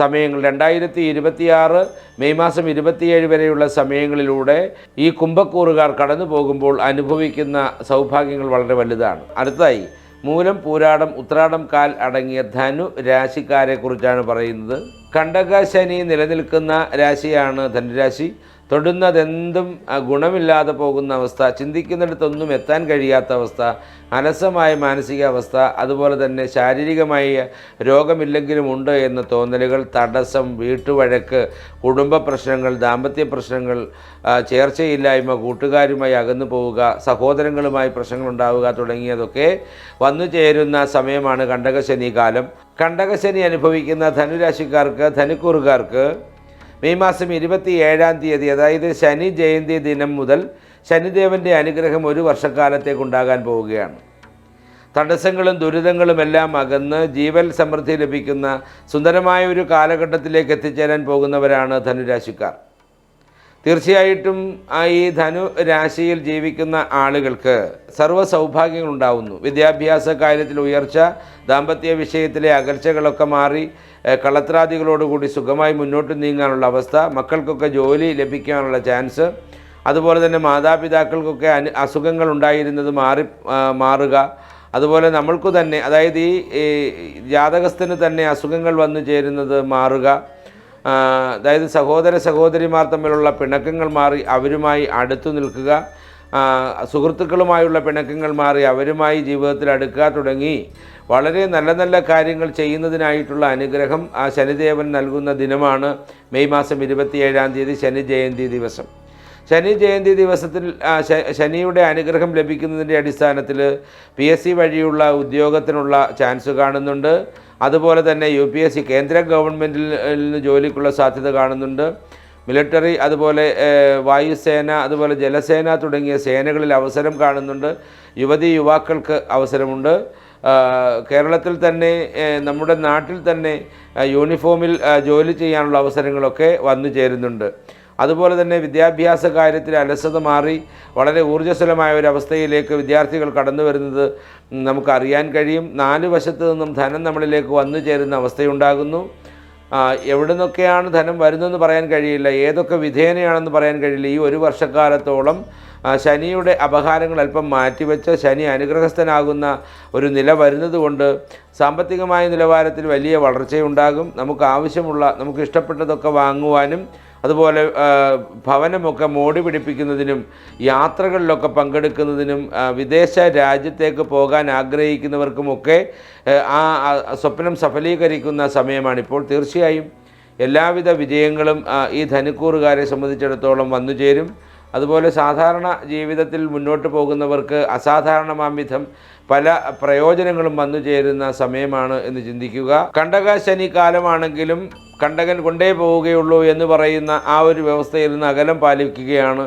സമയങ്ങൾ. രണ്ടായിരത്തി ഇരുപത്തിയാറ് മെയ് മാസം ഇരുപത്തിയേഴ് വരെയുള്ള സമയങ്ങളിലൂടെ ഈ കുംഭക്കൂറുകാർ കടന്നു പോകുമ്പോൾ അനുഭവിക്കുന്ന സൗഭാഗ്യങ്ങൾ വളരെ വലുതാണ്. അടുത്തായി മൂലം പൂരാടം ഉത്രാടം കാൽ അടങ്ങിയ ധനു രാശിക്കാരെ കുറിച്ചാണ് പറയുന്നത്. കണ്ടക ശനി നിലനിൽക്കുന്ന രാശിയാണ് ധനുരാശി. തൊടുന്നതെന്തും ഗുണമില്ലാതെ പോകുന്ന അവസ്ഥ ചിന്തിക്കുന്നിടത്തൊന്നും എത്താൻ കഴിയാത്ത അവസ്ഥ അലസമായ മാനസികാവസ്ഥ അതുപോലെ തന്നെ ശാരീരികമായ രോഗമില്ലെങ്കിലും ഉണ്ട് എന്ന തോന്നലുകൾ തടസ്സം വീട്ടുവഴക്ക് കുടുംബ പ്രശ്നങ്ങൾ ദാമ്പത്യ പ്രശ്നങ്ങൾ ചേർച്ചയില്ലായ്മ കൂട്ടുകാരുമായി അകന്നു പോവുക സഹോദരങ്ങളുമായി പ്രശ്നങ്ങൾ ഉണ്ടാവുക തുടങ്ങിയതൊക്കെ വന്നു ചേരുന്ന സമയമാണ് കണ്ടകശനി കാലം. കണ്ടകശനി അനുഭവിക്കുന്ന ധനുരാശിക്കാർക്ക് ധനുക്കൂറുകാർക്ക് മെയ് മാസം ഇരുപത്തി ഏഴാം തീയതി അതായത് ശനി ജയന്തി ദിനം മുതൽ ശനിദേവന്റെ അനുഗ്രഹം ഒരു വർഷക്കാലത്തേക്ക് ഉണ്ടാകാൻ പോവുകയാണ്. തടസ്സങ്ങളും ദുരിതങ്ങളും എല്ലാം അകന്ന് ജീവൽ സമൃദ്ധി ലഭിക്കുന്ന സുന്ദരമായ ഒരു കാലഘട്ടത്തിലേക്ക് എത്തിച്ചേരാൻ പോകുന്നവരാണ് ധനുരാശിക്കാർ. തീർച്ചയായിട്ടും ഈ ധനു രാശിയിൽ ജീവിക്കുന്ന ആളുകൾക്ക് സർവ സൗഭാഗ്യങ്ങളുണ്ടാവുന്നു. വിദ്യാഭ്യാസ കാര്യത്തിൽ ഉയർച്ച ദാമ്പത്യ വിഷയത്തിലെ അകൽച്ചകളൊക്കെ മാറി ഏഹ്, കളത്രാദികളോടുകൂടി സുഖമായി മുന്നോട്ട് നീങ്ങാനുള്ള അവസ്ഥ മക്കൾക്കൊക്കെ ജോലി ലഭിക്കാനുള്ള ചാൻസ് അതുപോലെ തന്നെ മാതാപിതാക്കൾക്കൊക്കെ അനു അസുഖങ്ങൾ ഉണ്ടായിരുന്നത് മാറി മാറുക അതുപോലെ നമ്മൾക്ക് തന്നെ അതായത് ഈ ജാതകസ്ഥന് തന്നെ അസുഖങ്ങൾ വന്നു ചേരുന്നത് മാറുക അതായത് സഹോദര സഹോദരിമാർ തമ്മിലുള്ള പിണക്കങ്ങൾ മാറി അവരുമായി അടുത്തു നിൽക്കുക സുഹൃത്തുക്കളുമായുള്ള പിണക്കങ്ങൾ മാറി അവരുമായി ജീവിതത്തിൽ അടുക്കുക തുടങ്ങി. വളരെ നല്ല നല്ല കാര്യങ്ങൾ ചെയ്യുന്നതിനായിട്ടുള്ള അനുഗ്രഹം ആ ശനിദേവൻ നൽകുന്ന ദിനമാണ് മെയ് മാസം ഇരുപത്തിയേഴാം തീയതി ശനി ജയന്തി ദിവസം. ശനി ജയന്തി ദിവസത്തിൽ ശനിയുടെ അനുഗ്രഹം ലഭിക്കുന്നതിന്റെ അടിസ്ഥാനത്തിൽ പി എസ് സി വഴിയുള്ള ഉദ്യോഗത്തിനുള്ള ചാൻസ് കാണുന്നുണ്ട്. അതുപോലെ തന്നെ യു പി എസ് സി കേന്ദ്ര ഗവൺമെന്റിൽ ജോലിക്കുള്ള സാധ്യത കാണുന്നുണ്ട്. മിലിറ്ററി അതുപോലെ വായുസേന അതുപോലെ ജലസേന തുടങ്ങിയ സേനകളിൽ അവസരം കാണുന്നുണ്ട്. യുവതി യുവാക്കൾക്ക് അവസരമുണ്ട്. കേരളത്തിൽ തന്നെ നമ്മുടെ നാട്ടിൽ തന്നെ യൂണിഫോമിൽ ജോലി ചെയ്യാനുള്ള അവസരങ്ങളൊക്കെ വന്നു ചേരുന്നുണ്ട്. അതുപോലെ തന്നെ വിദ്യാഭ്യാസ കാര്യത്തിൽ അലസത മാറി വളരെ ഊർജസ്വലമായ ഒരു അവസ്ഥയിലേക്ക് വിദ്യാർത്ഥികൾ കടന്നു വരുന്നത് നമുക്കറിയാൻ കഴിയും. നാല് വശത്തു നിന്നും ധനം നമ്മളിലേക്ക് വന്നു ചേരുന്ന അവസ്ഥയുണ്ടാകുന്നു. എവിടെ നിന്നൊക്കെയാണ് ധനം വരുന്നതെന്ന് പറയാൻ കഴിയില്ല. ഏതൊക്കെ വിധേനയാണെന്ന് പറയാൻ കഴിയില്ല. ഈ ഒരു വർഷക്കാലത്തോളം ശനിയുടെ അപഹാരങ്ങൾ അല്പം മാറ്റിവെച്ച് ശനി അനുഗ്രഹസ്ഥനാകുന്ന ഒരു നില വരുന്നത് കൊണ്ട് സാമ്പത്തികമായ നിലവാരത്തിൽ വലിയ വളർച്ചയുണ്ടാകും. നമുക്ക് ആവശ്യമുള്ള നമുക്ക് ഇഷ്ടപ്പെട്ടതൊക്കെ വാങ്ങുവാനും അതുപോലെ ഭവനമൊക്കെ മോടി പിടിപ്പിക്കുന്നതിനും യാത്രകളിലൊക്കെ പങ്കെടുക്കുന്നതിനും വിദേശ രാജ്യത്തേക്ക് പോകാൻ ആഗ്രഹിക്കുന്നവർക്കുമൊക്കെ ആ, സ്വപ്നം സഫലീകരിക്കുന്ന സമയമാണിപ്പോൾ തീർച്ചയായും. എല്ലാവിധ വിജയങ്ങളും ഈ ധനുക്കൂറുകാരെ സംബന്ധിച്ചിടത്തോളം വന്നു ചേരും അതുപോലെ സാധാരണ ജീവിതത്തിൽ മുന്നോട്ട് പോകുന്നവർക്ക് അസാധാരണമാം വിധം പല പ്രയോജനങ്ങളും വന്നു ചേരുന്ന സമയമാണ് എന്ന് ചിന്തിക്കുക. കണ്ടക ശനി കാലമാണെങ്കിലും കണ്ടകൻ കൊണ്ടേ പോവുകയുള്ളൂ എന്ന് പറയുന്ന ആ ഒരു വ്യവസ്ഥയിൽ നിന്ന് അകലം പാലിക്കുകയാണ്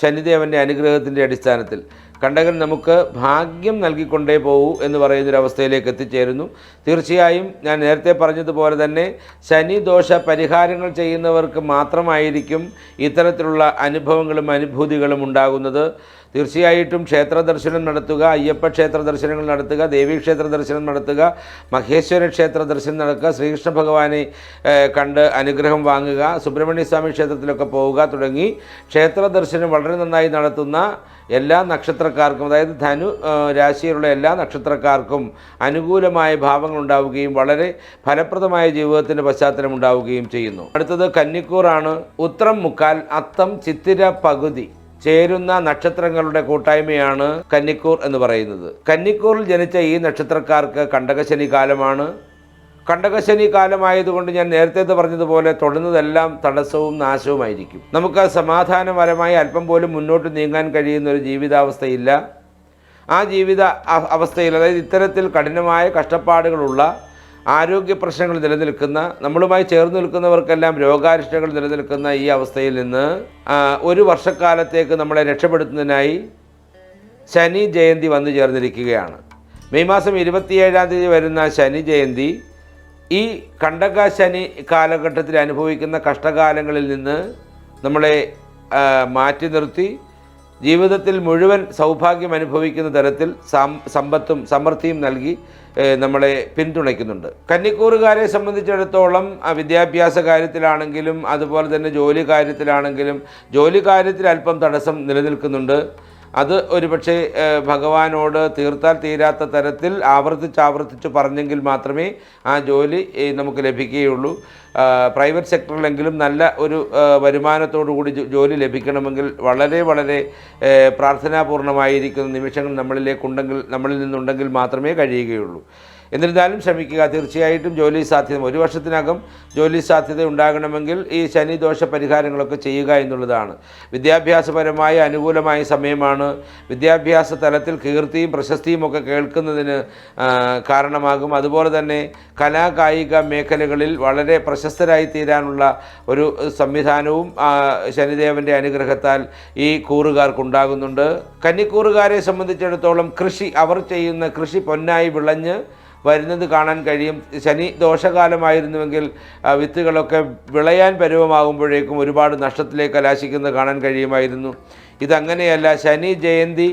ശനിദേവന്റെ അനുഗ്രഹത്തിന്റെ അടിസ്ഥാനത്തിൽ. കണ്ടകൻ നമുക്ക് ഭാഗ്യം നൽകിക്കൊണ്ടേ പോകൂ എന്ന് പറയുന്നൊരവസ്ഥയിലേക്ക് എത്തിച്ചേരുന്നു. തീർച്ചയായും ഞാൻ നേരത്തെ പറഞ്ഞതുപോലെ തന്നെ ശനി ദോഷ പരിഹാരങ്ങൾ ചെയ്യുന്നവർക്ക് മാത്രമായിരിക്കും ഇത്തരത്തിലുള്ള അനുഭവങ്ങളും അനുഭൂതികളും ഉണ്ടാകുന്നത്. തീർച്ചയായിട്ടും ക്ഷേത്ര ദർശനം നടത്തുക അയ്യപ്പ ക്ഷേത്ര ദർശനങ്ങൾ നടത്തുക ദേവീക്ഷേത്ര ദർശനം നടത്തുക മഹേശ്വര ക്ഷേത്ര ദർശനം നടക്കുക ശ്രീകൃഷ്ണ ഭഗവാനെ കണ്ട് അനുഗ്രഹം വാങ്ങുക സുബ്രഹ്മണ്യ സ്വാമി ക്ഷേത്രത്തിലൊക്കെ പോവുക തുടങ്ങി ക്ഷേത്ര ദർശനം വളരെ നന്നായി നടത്തുന്ന എല്ലാ നക്ഷത്രക്കാർക്കും അതായത് ധനു രാശിയിലുള്ള എല്ലാ നക്ഷത്രക്കാർക്കും അനുകൂലമായ ഭാവങ്ങൾ ഉണ്ടാവുകയും വളരെ ഫലപ്രദമായ ജീവിതത്തിന്റെ പശ്ചാത്തലം ഉണ്ടാവുകയും ചെയ്യുന്നു. അടുത്തത് കന്നിക്കൂറാണ്. ഉത്രം മുക്കാൽ അത്തം ചിത്തിര പകുതി. ചേരുന്ന നക്ഷത്രങ്ങളുടെ കൂട്ടായ്മയാണ് കന്നിക്കൂർ എന്ന് പറയുന്നത്. കന്നിക്കൂറിൽ ജനിച്ച ഈ നക്ഷത്രക്കാർക്ക് കണ്ടകശനി കാലമാണ്. കണ്ടകശനി കാലമായതുകൊണ്ട് ഞാൻ നേരത്തെ പറഞ്ഞതുപോലെ തൊടുന്നതെല്ലാം തടസ്സവും നാശവുമായിരിക്കും. നമുക്ക് സമാധാനപരമായി അല്പം പോലും മുന്നോട്ട് നീങ്ങാൻ കഴിയുന്ന ഒരു ജീവിതാവസ്ഥയില്ല. ആ ജീവിത അവസ്ഥയിൽ അതായത് ഇത്തരത്തിൽ കഠിനമായ കഷ്ടപ്പാടുകളുള്ള ആരോഗ്യ പ്രശ്നങ്ങൾ നിലനിൽക്കുന്ന നമ്മളുമായി ചേർന്ന് നിൽക്കുന്നവർക്കെല്ലാം രോഗാരിഷ്ടങ്ങൾ നിലനിൽക്കുന്ന ഈ അവസ്ഥയിൽ നിന്ന് ഒരു വർഷക്കാലത്തേക്ക് നമ്മളെ രക്ഷപ്പെടുത്തുന്നതിനായി ശനി ജയന്തി വന്നു ചേർന്നിരിക്കുകയാണ്. മെയ് മാസം ഇരുപത്തിയേഴാം തീയതി വരുന്ന ശനി ജയന്തി ഈ കണ്ടക ശനി കാലഘട്ടത്തിൽ അനുഭവിക്കുന്ന കഷ്ടകാലങ്ങളിൽ നിന്ന് നമ്മളെ മാറ്റി നിർത്തി ജീവിതത്തിൽ മുഴുവൻ സൗഭാഗ്യം അനുഭവിക്കുന്ന തരത്തിൽ സമ്പത്തും സമൃദ്ധിയും നൽകി നമ്മളെ പിന്തുണയ്ക്കുന്നുണ്ട്. കന്നിക്കൂറുകാരെ സംബന്ധിച്ചിടത്തോളം വിദ്യാഭ്യാസ കാര്യത്തിലാണെങ്കിലും അതുപോലെ തന്നെ ജോലി കാര്യത്തിലാണെങ്കിലും ജോലി കാര്യത്തിൽ അല്പം തടസ്സം നിലനിൽക്കുന്നുണ്ട്. അത് ഒരുപക്ഷെ ഭഗവാനോട് തീർത്താൽ തീരാത്ത തരത്തിൽ ആവർത്തിച്ച് ആവർത്തിച്ച് പറഞ്ഞെങ്കിൽ മാത്രമേ ആ ജോലി നമുക്ക് ലഭിക്കുകയുള്ളൂ. പ്രൈവറ്റ് സെക്ടറിലെങ്കിലും നല്ല ഒരു കൂടി ജോലി ലഭിക്കണമെങ്കിൽ വളരെ വളരെ പ്രാർത്ഥനാപൂർണമായിരിക്കുന്ന നിമിഷങ്ങൾ നമ്മളിലേക്കുണ്ടെങ്കിൽ നമ്മളിൽ നിന്നുണ്ടെങ്കിൽ മാത്രമേ കഴിയുകയുള്ളൂ. എന്നിരുന്നാലും ശ്രമിക്കുക. തീർച്ചയായിട്ടും ജോലി സാധ്യത ഒരു വർഷത്തിനകം ജോലി സാധ്യത ഉണ്ടാകണമെങ്കിൽ ഈ ശനി ദോഷ പരിഹാരങ്ങളൊക്കെ ചെയ്യുക എന്നുള്ളതാണ്. വിദ്യാഭ്യാസപരമായ അനുകൂലമായ സമയമാണ്. വിദ്യാഭ്യാസ തലത്തിൽ കീർത്തിയും പ്രശസ്തിയും ഒക്കെ കേൾക്കുന്നതിന് കാരണമാകും. അതുപോലെ തന്നെ കലാകായിക മേഖലകളിൽ വളരെ പ്രശസ്തരായി തീരാനുള്ള ഒരു സംവിധാനവും ശനിദേവന്റെ അനുഗ്രഹത്താൽ ഈ കൂറുകാർക്കുണ്ടാകുന്നുണ്ട്. കന്നിക്കൂറുകാരെ സംബന്ധിച്ചിടത്തോളം കൃഷി അവർ ചെയ്യുന്ന കൃഷി പൊന്നായി വിളഞ്ഞ് വരുന്നത് കാണാൻ കഴിയും. ശനി ദോഷകാലമായിരുന്നുവെങ്കിൽ വിത്തുകളൊക്കെ വിളയാൻ പരുവമാകുമ്പോഴേക്കും ഒരുപാട് നഷ്ടത്തിലേക്ക് കലാശിക്കുന്നത് കാണാൻ കഴിയുമായിരുന്നു. ഇതങ്ങനെയല്ല ശനി ജയന്തി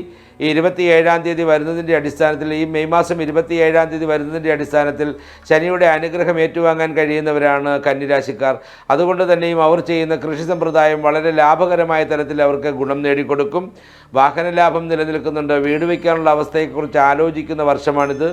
ഇരുപത്തിയേഴാം തീയതി വരുന്നതിന്റെ അടിസ്ഥാനത്തിൽ ഈ മെയ് മാസം ഇരുപത്തിയേഴാം തീയതി വരുന്നതിന്റെ അടിസ്ഥാനത്തിൽ ശനിയുടെ അനുഗ്രഹം ഏറ്റുവാങ്ങാൻ കഴിയുന്നവരാണ് കന്നിരാശിക്കാർ. അതുകൊണ്ട് തന്നെയും അവർ ചെയ്യുന്ന കൃഷി സമ്പ്രദായം വളരെ ലാഭകരമായ തരത്തിൽ അവർക്ക് ഗുണം നേടിക്കൊടുക്കും. വാഹന ലാഭം നിലനിൽക്കുന്നുണ്ട്. വീട് വയ്ക്കാനുള്ള അവസ്ഥയെക്കുറിച്ച് ആലോചിക്കുന്ന വർഷമാണിത്.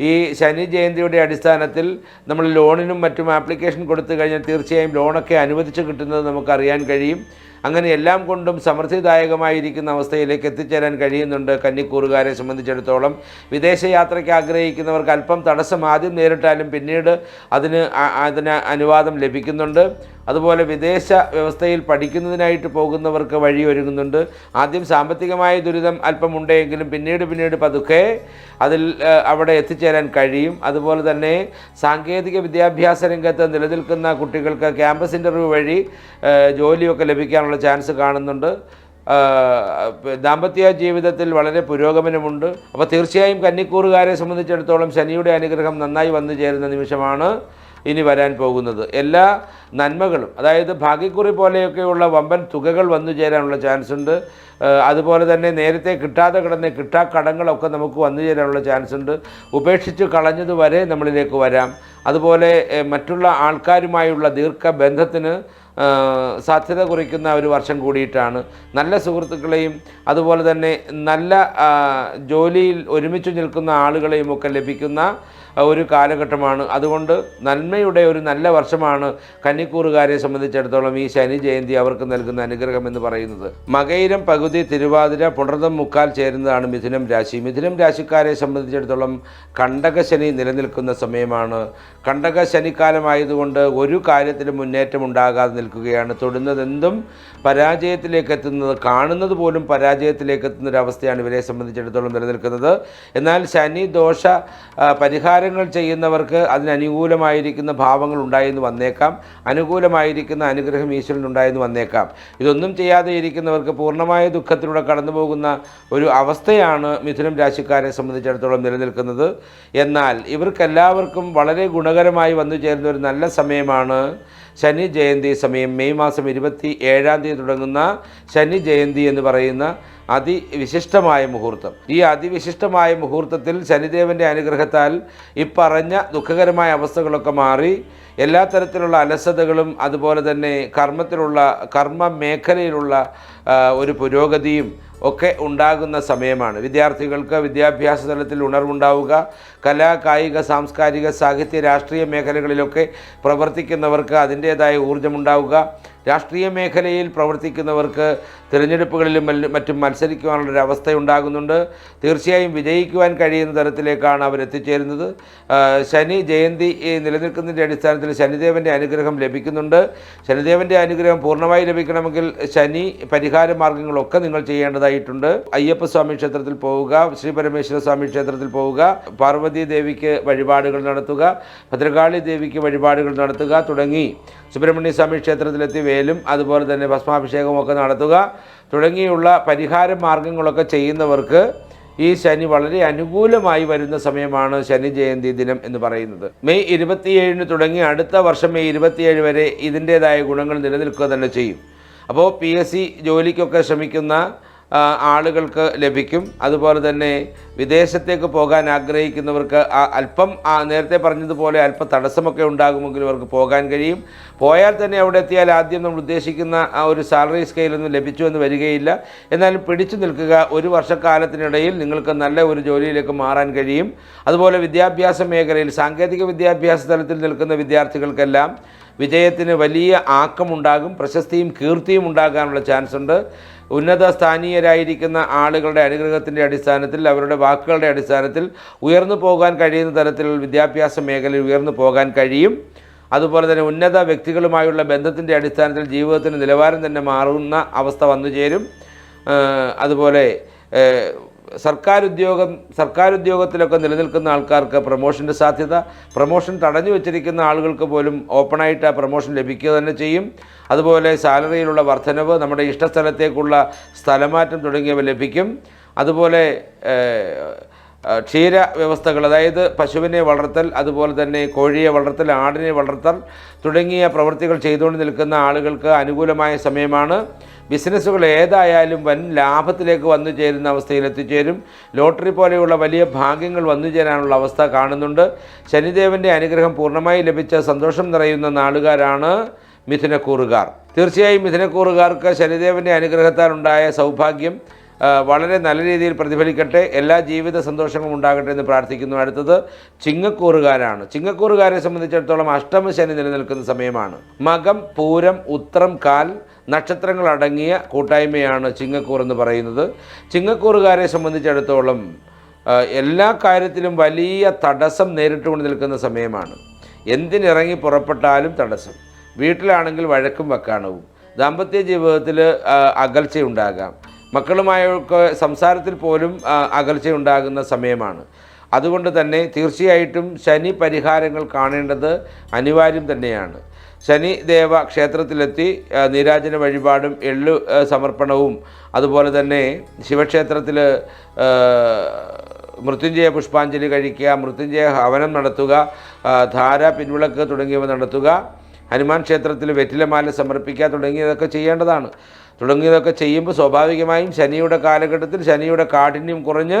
ഈ ശനി ജയന്തിയുടെ അടിസ്ഥാനത്തിൽ നമ്മൾ ലോണിനും മറ്റും ആപ്ലിക്കേഷൻ കൊടുത്തു കഴിഞ്ഞാൽ തീർച്ചയായും ലോണൊക്കെ അനുവദിച്ച് കിട്ടുന്നത് നമുക്കറിയാൻ കഴിയും. അങ്ങനെ എല്ലാം കൊണ്ടും സമൃദ്ധിദായകമായിരിക്കുന്ന അവസ്ഥയിലേക്ക് എത്തിച്ചേരാൻ കഴിയുന്നുണ്ട് കന്നിക്കൂറുകാരെ സംബന്ധിച്ചിടത്തോളം. വിദേശയാത്രയ്ക്ക് ആഗ്രഹിക്കുന്നവർക്ക് അല്പം തടസ്സം ആദ്യം നേരിട്ടാലും പിന്നീട് അതിന് അതിന് അനുവാദം ലഭിക്കുന്നുണ്ട്. അതുപോലെ വിദേശ വ്യവസ്ഥയിൽ പഠിക്കുന്നതിനായിട്ട് പോകുന്നവർക്ക് വഴിയൊരുങ്ങുന്നുണ്ട് ആദ്യം സാമ്പത്തികമായ ദുരിതം അല്പം ഉണ്ടെങ്കിലും പിന്നീട് പിന്നീട് പതുക്കെ അതിൽ അവിടെ എത്തിച്ചേരാൻ കഴിയും. അതുപോലെ തന്നെ സാങ്കേതിക വിദ്യാഭ്യാസ രംഗത്ത് നിലനിൽക്കുന്ന കുട്ടികൾക്ക് ക്യാമ്പസ് ഇന്റർവ്യൂ വഴി ജോലിയൊക്കെ ലഭിക്കാനുള്ള ചാൻസ് കാണുന്നുണ്ട്. ദാമ്പത്യ ജീവിതത്തിൽ വളരെ പുരോഗമനമുണ്ട്. അപ്പോൾ തീർച്ചയായും കന്നിക്കൂറുകാരെ സംബന്ധിച്ചിടത്തോളം ശനിയുടെ അനുഗ്രഹം നന്നായി വന്നു ചേരുന്ന നിമിഷമാണ് ഇനി വരാൻ പോകുന്നത്. എല്ലാ നന്മകളും അതായത് ഭാഗ്യക്കുറി പോലെയൊക്കെയുള്ള വമ്പൻ തുകകൾ വന്നു ചേരാനുള്ള ചാൻസ് ഉണ്ട്. അതുപോലെ തന്നെ നേരത്തെ കിട്ടാതെ കിടന്ന കിട്ടാ കടങ്ങളൊക്കെ നമുക്ക് വന്നു ചേരാനുള്ള ചാൻസ് ഉണ്ട്. ഉപേക്ഷിച്ച് കളഞ്ഞതുവരെ നമ്മളിലേക്ക് വരാം. അതുപോലെ മറ്റുള്ള ആൾക്കാരുമായുള്ള ദീർഘബന്ധത്തിന് സാധ്യത കുറിക്കുന്ന ഒരു വർഷം കൂടിയിട്ടാണ്. നല്ല സുഹൃത്തുക്കളെയും അതുപോലെ തന്നെ നല്ല ജോലിയിൽ ഒരുമിച്ച് നിൽക്കുന്ന ആളുകളെയും ഒക്കെ ലഭിക്കുന്ന ഒരു കാലഘട്ടമാണ്. അതുകൊണ്ട് നന്മയുടെ ഒരു നല്ല വർഷമാണ് കന്നിക്കൂറുകാരെ സംബന്ധിച്ചിടത്തോളം ഈ ശനി ജയന്തി അവർക്ക് നൽകുന്ന അനുഗ്രഹം എന്ന് പറയുന്നത്. മകയിരം പകുതി തിരുവാതിര പുണർതം മുക്കാൽ ചേരുന്നതാണ് മിഥുനം രാശി. മിഥുനം രാശിക്കാരെ സംബന്ധിച്ചിടത്തോളം കണ്ടകശനി നിലനിൽക്കുന്ന സമയമാണ്. കണ്ടക ശനിക്കാലമായതുകൊണ്ട് ഒരു കാര്യത്തിലും മുന്നേറ്റം ഉണ്ടാകാതെ നിൽക്കുകയാണ്. തൊടുന്നതെന്തും പരാജയത്തിലേക്ക് എത്തുന്നത് കാണുന്നത് പോലും പരാജയത്തിലേക്ക് എത്തുന്ന ഒരു അവസ്ഥയാണ് ഇവരെ സംബന്ധിച്ചിടത്തോളം നിലനിൽക്കുന്നത്. എന്നാൽ ശനി ദോഷ ആ, പരിഹാരങ്ങൾ ചെയ്യുന്നവർക്ക് അതിനനുകൂലമായിരിക്കുന്ന ഭാവങ്ങൾ ഉണ്ടായെന്ന് വന്നേക്കാം. അനുകൂലമായിരിക്കുന്ന അനുഗ്രഹം ഈശ്വരൻ ഉണ്ടായെന്ന് വന്നേക്കാം. ഇതൊന്നും ചെയ്യാതെ ഇരിക്കുന്നവർക്ക് പൂർണമായ ദുഃഖത്തിലൂടെ കടന്നു പോകുന്ന ഒരു അവസ്ഥയാണ് മിഥുനം രാശിക്കാരെ സംബന്ധിച്ചിടത്തോളം നിലനിൽക്കുന്നത്. എന്നാൽ ഇവർക്കെല്ലാവർക്കും വളരെ ഗുണകരമായി വന്നു ചേരുന്ന ഒരു നല്ല സമയമാണ് ശനി ജയന്തി സമയം. മെയ് മാസം ഇരുപത്തി ഏഴാം തീയതി തുടങ്ങുന്ന ശനി ജയന്തി എന്ന് പറയുന്ന അതിവിശിഷ്ടമായ മുഹൂർത്തം. ഈ അതിവിശിഷ്ടമായ മുഹൂർത്തത്തിൽ ശനിദേവന്റെ അനുഗ്രഹത്താൽ ഇപ്പറഞ്ഞ പറഞ്ഞ ദുഃഖകരമായ അവസ്ഥകളൊക്കെ മാറി എല്ലാ തരത്തിലുള്ള അലസതകളും അതുപോലെ തന്നെ കർമ്മത്തിലുള്ള കർമ്മ മേഖലയിലുള്ള ഒരു പുരോഗതിയും ഒക്കെ ഉണ്ടാകുന്ന സമയമാണ്. വിദ്യാർത്ഥികൾക്ക് വിദ്യാഭ്യാസ തലത്തിൽ ഉണർവുണ്ടാവുക കലാ കായിക സാംസ്കാരിക സാഹിത്യ രാഷ്ട്രീയ മേഖലകളിലൊക്കെ പ്രവർത്തിക്കുന്നവർക്ക് അതിന്റേതായ ഊർജമുണ്ടാവുക രാഷ്ട്രീയ മേഖലയിൽ പ്രവർത്തിക്കുന്നവർക്ക് തിരഞ്ഞെടുപ്പുകളിലും മറ്റും മത്സരിക്കുവാനുള്ളൊരു അവസ്ഥ ഉണ്ടാകുന്നുണ്ട് തീർച്ചയായും വിജയിക്കുവാൻ കഴിയുന്ന തരത്തിലേക്കാണ് അവരെത്തിച്ചേരുന്നത്. ശനി ജയന്തി നിലനിൽക്കുന്നതിന്റെ അടിസ്ഥാനത്തിൽ ശനിദേവന്റെ അനുഗ്രഹം ലഭിക്കുന്നുണ്ട്. ശനിദേവന്റെ അനുഗ്രഹം പൂർണമായി ലഭിക്കണമെങ്കിൽ ശനി പരിഹാര മാർഗങ്ങളൊക്കെ നിങ്ങൾ ചെയ്യേണ്ടതായിട്ടുണ്ട്. അയ്യപ്പസ്വാമി ക്ഷേത്രത്തിൽ പോവുക ശ്രീ പരമേശ്വര സ്വാമി ക്ഷേത്രത്തിൽ പോവുക പാർവതി ദേവിക്ക് വഴിപാടുകൾ നടത്തുക ഭദ്രകാളി ദേവിക്ക് വഴിപാടുകൾ നടത്തുക തുടങ്ങി. സുബ്രഹ്മണ്യ സ്വാമി ക്ഷേത്രത്തിലെത്തി വേലും അതുപോലെ തന്നെ ഭസ്മാഭിഷേകമൊക്കെ നടത്തുക. തുടങ്ങിയുള്ള പരിഹാര മാർഗങ്ങളൊക്കെ ചെയ്യുന്നവർക്ക് ഈ ശനി വളരെ അനുകൂലമായി വരുന്ന സമയമാണ് ശനി ജയന്തി ദിനം എന്ന് പറയുന്നത്. മെയ് ഇരുപത്തിയേഴിന് തുടങ്ങി അടുത്ത വർഷം മെയ് ഇരുപത്തിയേഴ് വരെ ഇതിന്റേതായ ഗുണങ്ങൾ നിലനിൽക്കുക തന്നെ ചെയ്യും. അപ്പോൾ പി എസ് സി ജോലിക്കൊക്കെ ശ്രമിക്കുന്ന ആളുകൾക്ക് ലഭിക്കും. അതുപോലെ തന്നെ വിദേശത്തേക്ക് പോകാൻ ആഗ്രഹിക്കുന്നവർക്ക് അല്പം നേരത്തെ പറഞ്ഞതുപോലെ അല്പം തടസ്സമൊക്കെ ഉണ്ടാകുമെങ്കിലും അവർക്ക് പോകാൻ കഴിയും. പോയാൽ തന്നെ അവിടെ എത്തിയാൽ ആദ്യം നമ്മൾ ഉദ്ദേശിക്കുന്ന ആ ഒരു സാലറി സ്കെയിലൊന്നും ലഭിച്ചു എന്ന് വരികയില്ല. എന്നാലും പിടിച്ചു നിൽക്കുക ഒരു വർഷക്കാലത്തിനിടയിൽ നിങ്ങൾക്ക് നല്ല ഒരു ജോലിയിലേക്ക് മാറാൻ കഴിയും. അതുപോലെ വിദ്യാഭ്യാസ മേഖലയിൽ സാങ്കേതിക വിദ്യാഭ്യാസ തലത്തിൽ നിൽക്കുന്ന വിദ്യാർത്ഥികൾക്കെല്ലാം വിജയത്തിന് വലിയ ആക്കമുണ്ടാകും പ്രശസ്തിയും കീർത്തിയും ഉണ്ടാകാനുള്ള ചാൻസ് ഉണ്ട്. ഉന്നത സ്ഥാനീയരായിരിക്കുന്ന ആളുകളുടെ അനുഗ്രഹത്തിന്റെ അടിസ്ഥാനത്തിൽ അവരുടെ വാക്കുകളുടെ അടിസ്ഥാനത്തിൽ ഉയർന്നു പോകാൻ കഴിയുന്ന തരത്തിൽ വിദ്യാഭ്യാസ മേഖലയിൽ ഉയർന്നു പോകാൻ കഴിയും. അതുപോലെ തന്നെ ഉന്നത വ്യക്തികളുമായുള്ള ബന്ധത്തിന്റെ അടിസ്ഥാനത്തിൽ ജീവിതത്തിന്റെ നിലവാരം തന്നെ മാറുന്ന അവസ്ഥ വന്നു ചേരും അതുപോലെ സർക്കാർ ഉദ്യോഗം സർക്കാർ ഉദ്യോഗത്തിലൊക്കെ നിലനിൽക്കുന്ന ആൾക്കാർക്ക് പ്രൊമോഷന്റെ സാധ്യത പ്രൊമോഷൻ തടഞ്ഞു വെച്ചിരിക്കുന്ന ആളുകൾക്ക് പോലും ഓപ്പണായിട്ട് ആ പ്രൊമോഷൻ ലഭിക്കുക തന്നെ ചെയ്യും. അതുപോലെ സാലറിയിലുള്ള വർധനവ് നമ്മുടെ ഇഷ്ടസ്ഥലത്തേക്കുള്ള സ്ഥലമാറ്റം തുടങ്ങിയവ ലഭിക്കും. അതുപോലെ ക്ഷീര വ്യവസ്ഥകൾ അതായത് പശുവിനെ വളർത്തൽ അതുപോലെ തന്നെ കോഴിയെ വളർത്തൽ ആടിനെ വളർത്തൽ തുടങ്ങിയ പ്രവൃത്തികൾ ചെയ്തുകൊണ്ട് നിൽക്കുന്ന ആളുകൾക്ക് അനുകൂലമായ സമയമാണ്. ബിസിനസ്സുകൾ ഏതായാലും വൻ ലാഭത്തിലേക്ക് വന്നു ചേരുന്ന അവസ്ഥയിൽ എത്തിച്ചേരും. ലോട്ടറി പോലെയുള്ള വലിയ ഭാഗ്യങ്ങൾ വന്നു ചേരാനുള്ള അവസ്ഥ കാണുന്നുണ്ട്. ശനിദേവന്റെ അനുഗ്രഹം പൂർണമായി ലഭിച്ച സന്തോഷം നിറയുന്ന നാളുകാരാണ് മിഥുനക്കൂറുകാർ. തീർച്ചയായും മിഥുനക്കൂറുകാർക്ക് ശനിദേവന്റെ അനുഗ്രഹത്താൽ ഉണ്ടായ സൗഭാഗ്യം വളരെ നല്ല രീതിയിൽ പ്രതിഫലിക്കട്ടെ. എല്ലാ ജീവിത സന്തോഷങ്ങളും ഉണ്ടാകട്ടെ എന്ന് പ്രാർത്ഥിക്കുന്നു. അടുത്തത് ചിങ്ങക്കൂറുകാരാണ്. ചിങ്ങക്കൂറുകാരെ സംബന്ധിച്ചിടത്തോളം അഷ്ടമ ശനി നിലനിൽക്കുന്ന സമയമാണ്. മകം പൂരം ഉത്രം കാൽ നക്ഷത്രങ്ങൾ അടങ്ങിയ കൂട്ടായ്മയാണ് ചിങ്ങക്കൂർ എന്ന് പറയുന്നത്. ചിങ്ങക്കൂറുകാരെ സംബന്ധിച്ചിടത്തോളം എല്ലാ കാര്യത്തിലും വലിയ തടസ്സം നേരിട്ടുകൊണ്ട് നിൽക്കുന്ന സമയമാണ്. എന്തിനിറങ്ങി പുറപ്പെട്ടാലും തടസ്സം. വീട്ടിലാണെങ്കിൽ വഴക്കും വക്കാണവും. ദാമ്പത്യ ജീവിതത്തിൽ അകൽച്ചയുണ്ടാകാം. മക്കളുമായൊക്കെ സംസാരത്തിൽ പോലും അകൽച്ചയുണ്ടാകുന്ന സമയമാണ്. അതുകൊണ്ട് തന്നെ തീർച്ചയായിട്ടും ശനി പരിഹാരങ്ങൾ കാണേണ്ടത് അനിവാര്യം തന്നെയാണ്. ശനി ദേവ ക്ഷേത്രത്തിലെത്തി നീരാജന വഴിപാടും എള്ളു സമർപ്പണവും അതുപോലെ തന്നെ ശിവക്ഷേത്രത്തിൽ മൃത്യുഞ്ജയ പുഷ്പാഞ്ജലി കഴിക്കുക മൃത്യുഞ്ജയ ഹവനം നടത്തുക ധാര പിൻവിളക്ക് തുടങ്ങിയവ നടത്തുക ഹനുമാൻ ക്ഷേത്രത്തിൽ വെറ്റിലമാല സമർപ്പിക്കുക തുടങ്ങിയതൊക്കെ ചെയ്യേണ്ടതാണ്. തുടങ്ങിയതൊക്കെ ചെയ്യുമ്പോൾ സ്വാഭാവികമായും ശനിയുടെ കാലഘട്ടത്തിൽ ശനിയുടെ കാഠിന്യം കുറഞ്ഞ്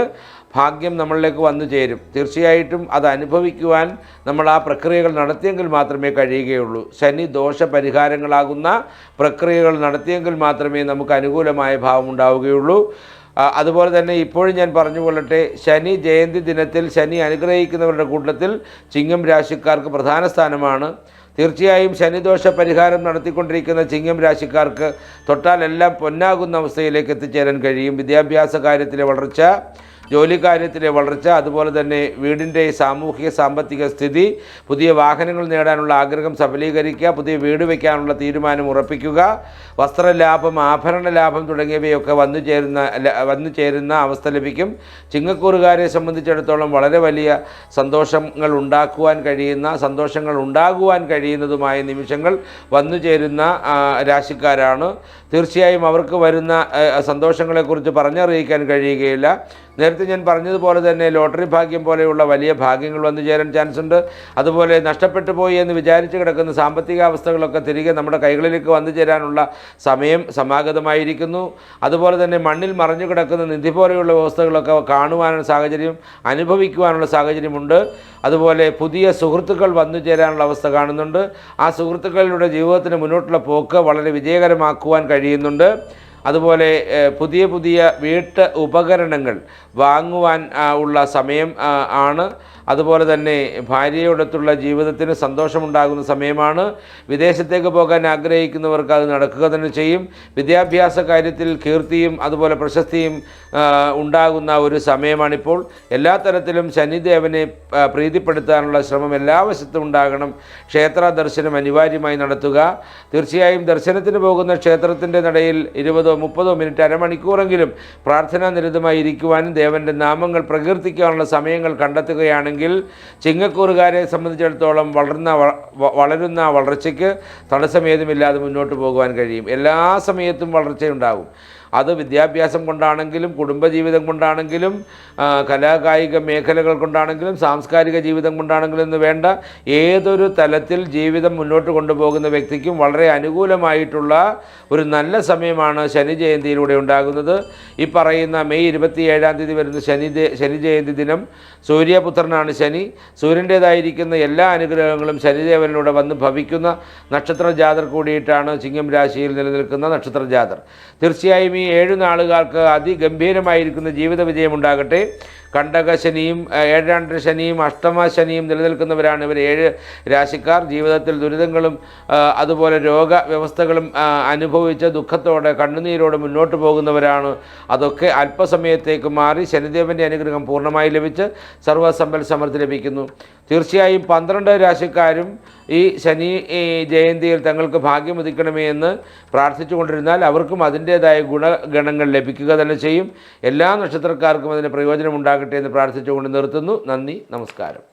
ഭാഗ്യം നമ്മളിലേക്ക് വന്നു ചേരും. തീർച്ചയായിട്ടും അത് അനുഭവിക്കുവാൻ നമ്മൾ ആ പ്രക്രിയകൾ നടത്തിയെങ്കിൽ മാത്രമേ കഴിയുകയുള്ളൂ. ശനി ദോഷ പരിഹാരങ്ങളാകുന്ന പ്രക്രിയകൾ നടത്തിയെങ്കിൽ മാത്രമേ നമുക്ക് അനുകൂലമായ ഭാവം ഉണ്ടാവുകയുള്ളൂ. അതുപോലെ തന്നെ ഇപ്പോഴും ഞാൻ പറഞ്ഞു കൊള്ളട്ടെ ശനി ജയന്തി ദിനത്തിൽ ശനി അനുഗ്രഹിക്കുന്നവരുടെ കൂട്ടത്തിൽ ചിങ്ങം രാശിക്കാർക്ക് പ്രധാന സ്ഥാനമാണ്. തീർച്ചയായും ശനിദോഷ പരിഹാരം നടത്തിക്കൊണ്ടിരിക്കുന്ന ചിങ്ങം രാശിക്കാർക്ക് തൊട്ടാലെല്ലാം പൊന്നാകുന്ന അവസ്ഥയിലേക്ക് എത്തിച്ചേരാൻ കഴിയും. വിദ്യാഭ്യാസ കാര്യത്തിലെ വളർച്ച ജോലി കാര്യത്തിലെ വളർച്ച അതുപോലെ തന്നെ വീടിന്റെ സാമൂഹിക സാമ്പത്തിക സ്ഥിതി പുതിയ വാഹനങ്ങൾ നേടാനുള്ള ആഗ്രഹം സഫലീകരിക്കുക പുതിയ വീട് വയ്ക്കാനുള്ള തീരുമാനം ഉറപ്പിക്കുക വസ്ത്രലാഭം ആഭരണ ലാഭം തുടങ്ങിയവയൊക്കെ വന്നു ചേരുന്ന വന്നു ചേരുന്ന അവസ്ഥ ലഭിക്കും. ചിങ്ങക്കൂറുകാരെ സംബന്ധിച്ചിടത്തോളം വളരെ വലിയ സന്തോഷങ്ങൾ ഉണ്ടാക്കുവാൻ കഴിയുന്ന സന്തോഷങ്ങൾ ഉണ്ടാകുവാൻ കഴിയുന്നതുമായ നിമിഷങ്ങൾ വന്നു ചേരുന്ന രാശിക്കാരാണ്. തീർച്ചയായും അവർക്ക് വരുന്ന സന്തോഷങ്ങളെക്കുറിച്ച് പറഞ്ഞറിയിക്കാൻ കഴിയുകയില്ല. നേരത്തെ ഞാൻ പറഞ്ഞതുപോലെ തന്നെ ലോട്ടറി ഭാഗ്യം പോലെയുള്ള വലിയ ഭാഗ്യങ്ങൾ വന്നു ചേരാൻ ചാൻസ് ഉണ്ട് അതുപോലെ നഷ്ടപ്പെട്ടു പോയി എന്ന് വിചാരിച്ച് കിടക്കുന്ന സാമ്പത്തിക അവസ്ഥകളൊക്കെ തിരികെ നമ്മുടെ കൈകളിലേക്ക് വന്നു ചേരാനുള്ള സമയം സമാഗതമായിരിക്കുന്നു. അതുപോലെ തന്നെ മണ്ണിൽ മറിഞ്ഞു കിടക്കുന്ന നിധി പോലെയുള്ള വ്യവസ്ഥകളൊക്കെ കാണുവാനുള്ള സാഹചര്യം അനുഭവിക്കുവാനുള്ള സാഹചര്യമുണ്ട്. അതുപോലെ പുതിയ സുഹൃത്തുക്കൾ വന്നു ചേരാനുള്ള അവസ്ഥ കാണുന്നുണ്ട്. ആ സുഹൃത്തുക്കളുടെ ജീവിതത്തിന് മുന്നോട്ടുള്ള പോക്ക് വളരെ വിജയകരമാക്കുവാൻ കഴിയുന്നുണ്ട്. അതുപോലെ പുതിയ പുതിയ വീട്ട് ഉപകരണങ്ങൾ വാങ്ങുവാൻ ഉള്ള സമയം ആണ്. അതുപോലെ തന്നെ ഭാര്യയോടത്തുള്ള ജീവിതത്തിന് സന്തോഷമുണ്ടാകുന്ന സമയമാണ്. വിദേശത്തേക്ക് പോകാൻ ആഗ്രഹിക്കുന്നവർക്ക് അത് നടക്കുക തന്നെ ചെയ്യും. വിദ്യാഭ്യാസ കാര്യത്തിൽ കീർത്തിയും അതുപോലെ പ്രശസ്തിയും ഉണ്ടാകുന്ന ഒരു സമയമാണിപ്പോൾ. എല്ലാ തരത്തിലും ശനിദേവനെ പ്രീതിപ്പെടുത്താനുള്ള ശ്രമം എല്ലാ വശത്തും ഉണ്ടാകണം. ക്ഷേത്ര ദർശനം അനിവാര്യമായി നടത്തുക. തീർച്ചയായും ദർശനത്തിന് പോകുന്ന ക്ഷേത്രത്തിന്റെ നടയിൽ ഇരുപതോ മുപ്പതോ മിനിറ്റ് അരമണിക്കൂറെങ്കിലും പ്രാർത്ഥനാ നിരതമായി ഇരിക്കുവാനും ദേവന്റെ നാമങ്ങൾ പ്രകീർത്തിക്കാനുള്ള സമയങ്ങൾ കണ്ടെത്തുകയാണെങ്കിൽ ചിങ്ങക്കൂറുകാരെ സംബന്ധിച്ചിടത്തോളം വളർന്ന വളരുന്ന വളർച്ചയ്ക്ക് തടസ്സമേതുമില്ലാതെ മുന്നോട്ട് പോകുവാൻ കഴിയും. എല്ലാ സമയത്തും വളർച്ചയുണ്ടാകും. അത് വിദ്യാഭ്യാസം കൊണ്ടാണെങ്കിലും കുടുംബജീവിതം കൊണ്ടാണെങ്കിലും കലാകായിക മേഖലകൾ കൊണ്ടാണെങ്കിലും സാംസ്കാരിക ജീവിതം കൊണ്ടാണെങ്കിലും എന്ന് വേണ്ട ഏതൊരു തലത്തിൽ ജീവിതം മുന്നോട്ട് കൊണ്ടുപോകുന്ന വ്യക്തിക്കും വളരെ അനുകൂലമായിട്ടുള്ള ഒരു നല്ല സമയമാണ് ശനി ജയന്തിയിലൂടെ ഉണ്ടാകുന്നത്. ഈ പറയുന്ന മെയ് ഇരുപത്തി ഏഴാം തീയതി വരുന്ന ശനി ശനി ജയന്തി ദിനം സൂര്യപുത്രനാണ് ശനി. സൂര്യന്റേതായിരിക്കുന്ന എല്ലാ അനുഗ്രഹങ്ങളും ശനിദേവനിലൂടെ വന്ന് ഭവിക്കുന്ന നക്ഷത്ര ജാതർ കൂടിയിട്ടാണ് ചിങ്ങം രാശിയിൽ നിലനിൽക്കുന്ന നക്ഷത്ര ജാതർ തീർച്ചയായും ഈ ഏഴു നാളുകാർക്ക് അതിഗംഭീരമായിരിക്കുന്ന ജീവിത വിജയം ഉണ്ടാകട്ടെ. കണ്ടകശനിയും ഏഴാണ്ട് ശനിയും അഷ്ടമ ശനിയും നിലനിൽക്കുന്നവരാണ് ഇവർ. ഏഴ് രാശിക്കാർ ജീവിതത്തിൽ ദുരിതങ്ങളും അതുപോലെ രോഗവ്യവസ്ഥകളും വ്യവസ്ഥകളും അനുഭവിച്ച് ദുഃഖത്തോടെ കണ്ണുനീരോടെ മുന്നോട്ട് പോകുന്നവരാണ്. അതൊക്കെ അല്പസമയത്തേക്ക് മാറി ശനിദേവന്റെ അനുഗ്രഹം പൂർണമായി ലഭിച്ച് സർവസമ്പൽ സമൃദ്ധി ലഭിക്കുന്നു. തീർച്ചയായും പന്ത്രണ്ട് രാശിക്കാരും ഈ ശനി ജയന്തിയിൽ തങ്ങൾക്ക് ഭാഗ്യം ഉദിക്കണമേ എന്ന് പ്രാർത്ഥിച്ചുകൊണ്ടിരുന്നാൽ അവർക്കും അതിന്റേതായ ഗുണഗണങ്ങൾ ലഭിക്കുക തന്നെ ചെയ്യും. എല്ലാ നക്ഷത്രക്കാർക്കും അതിന് പ്രയോജനം ഉണ്ടാകട്ടെ എന്ന് പ്രാർത്ഥിച്ചുകൊണ്ട് നിർത്തുന്നു. നന്ദി നമസ്കാരം.